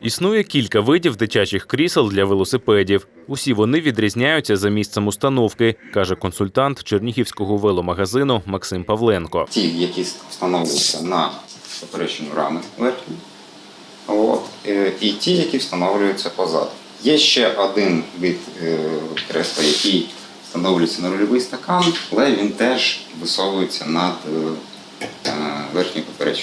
Існує кілька видів дитячих крісел для велосипедів. Усі вони відрізняються за місцем установки, каже консультант чернігівського веломагазину Максим Павленко. ті, які встановлюються на поперечну раму верхню, от, е, і ті, які встановлюються позаду. Є ще один вид е, кресла, який встановлюється на рульовий стакан, але він теж висовується над е, е.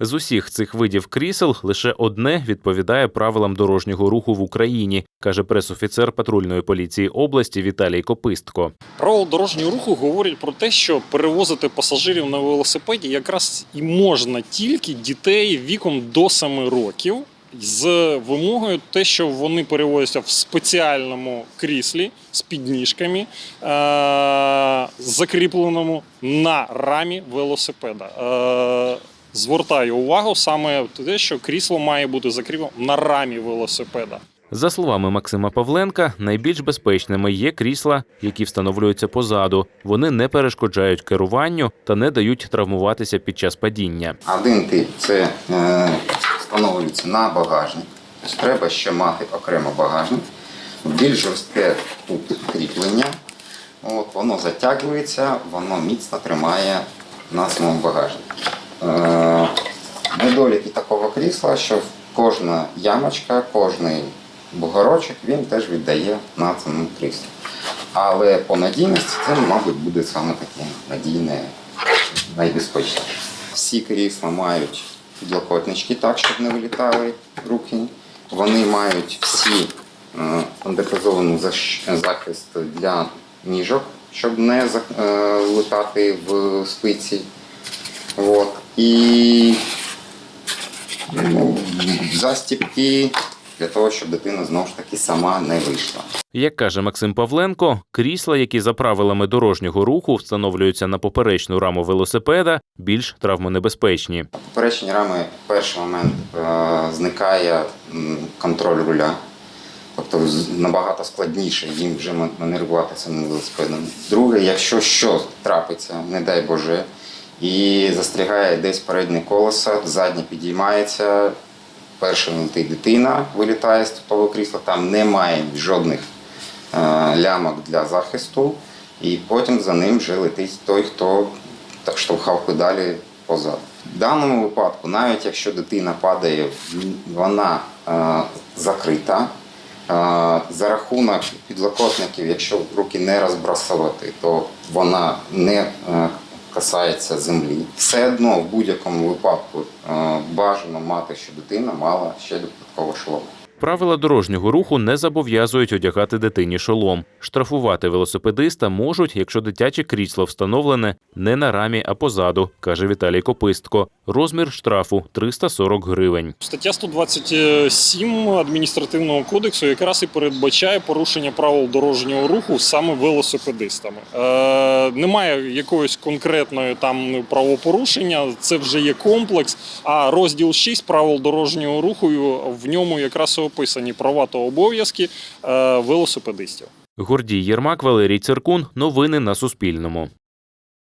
З усіх цих видів крісел лише одне відповідає правилам дорожнього руху в Україні, каже пресофіцер патрульної поліції області Віталій Копистко. Правила дорожнього руху говорять про те, що перевозити пасажирів на велосипеді якраз і можна тільки дітей віком до 7 років. З вимогою те, що вони перевозяться в спеціальному кріслі з підніжками, е- закріпленому на рамі велосипеда. Е- звертаю увагу саме те, що крісло має бути закріплено на рамі велосипеда. За словами Максима Павленка, найбільш безпечними є крісла, які встановлюються позаду. Вони не перешкоджають керуванню та не дають травмуватися під час падіння. Один тип це встановлюється на багажник. Тобто треба ще мати окремо багажник. Більш жорстке тут кріплення. От, воно затягується, воно міцно тримає на самому багажнику. Е, недоліки такого крісла, що кожна ямочка, кожний бугорочок він теж віддає на самому кріслі. Але по надійності це, мабуть, буде саме таке надійне, найбезпечніше. Всі крісла мають підлокотнички так, щоб не вилітали руки. Вони мають всі е, захист для ніжок, щоб не е, в спиці. От. І ну, застіпки для того, щоб дитина знову ж таки сама не вийшла. Як каже Максим Павленко, крісла, які за правилами дорожнього руху встановлюються на поперечну раму велосипеда, більш травмонебезпечні. На поперечній рами в перший момент е, зникає контроль руля. Тобто набагато складніше їм вже ма- маневрувати самим велосипедом. Друге, якщо що трапиться, не дай Боже, і застрягає десь переднє колесо, заднє підіймається, перше летить дитина, вилітає з того крісла, там немає жодних е, лямок для захисту, і потім за ним вже летить той, хто так штовхав педалі позаду. В даному випадку, навіть якщо дитина падає, вона е, закрита. Е, За рахунок підлокотників, якщо руки не розбрасувати, то вона не касається землі. Все одно в будь-якому випадку е, бажано мати, що дитина мала ще додатково шолом. Правила дорожнього руху не зобов'язують одягати дитині шолом. Штрафувати велосипедиста можуть, якщо дитяче крісло встановлене не на рамі, а позаду, каже Віталій Копистко. Розмір штрафу 340 гривень. Стаття 127 адміністративного кодексу якраз і передбачає порушення правил дорожнього руху саме велосипедистами. Е, немає якоїсь конкретної там правопорушення, це вже є комплекс. А розділ 6 правил дорожнього руху в ньому якраз і описані права та обов'язки е, велосипедистів. Гордій Єрмак, Валерій Циркун. Новини на Суспільному.